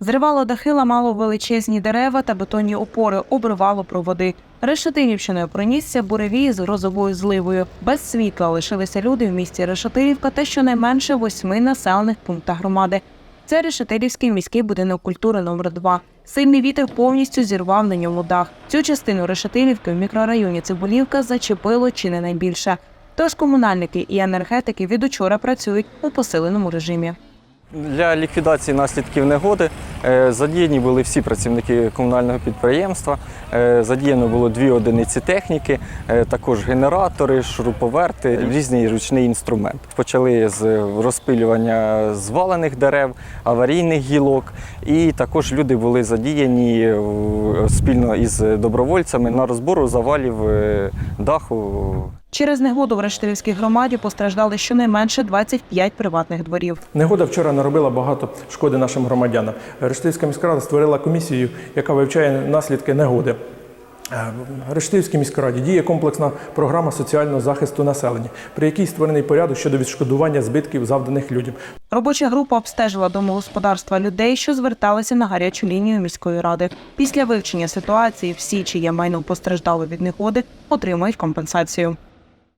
Зривало дахи, ламало величезні дерева та бетонні опори, обривало проводи. Решетилівщиною пронісся буревій з грозовою зливою. Без світла лишилися люди в місті Решетилівка та щонайменше восьми населених пунктах громади. Це Решетилівський міський будинок культури номер 2 Сильний вітер повністю зірвав на ньому дах. Цю частину Решетилівки в мікрорайоні Цибулівка зачепило чи не найбільше. Тож комунальники і енергетики від учора працюють у посиленому режимі. Для ліквідації наслідків негоди е, задіяні були всі працівники комунального підприємства. Е, Задіяно було дві одиниці техніки, е, також генератори, шуруповерти, різний ручний інструмент. Почали з розпилювання звалених дерев, аварійних гілок, і також люди були задіяні спільно із добровольцями на розбору завалів даху Через негоду в Решетилівській громаді постраждали щонайменше 25 приватних дворів. Негода вчора наробила багато шкоди нашим громадянам. Рештивська міська рада створила комісію, яка вивчає наслідки негоди. Е, Рештивській міській діє комплексна програма соціального захисту населення, при якій створений порядок щодо відшкодування збитків, завданих людям. Робоча група обстежила домогосподарства людей, що зверталися на гарячу лінію міської ради. Після вивчення ситуації всі, чиє майно постраждало від негоди, отримають компенсацію.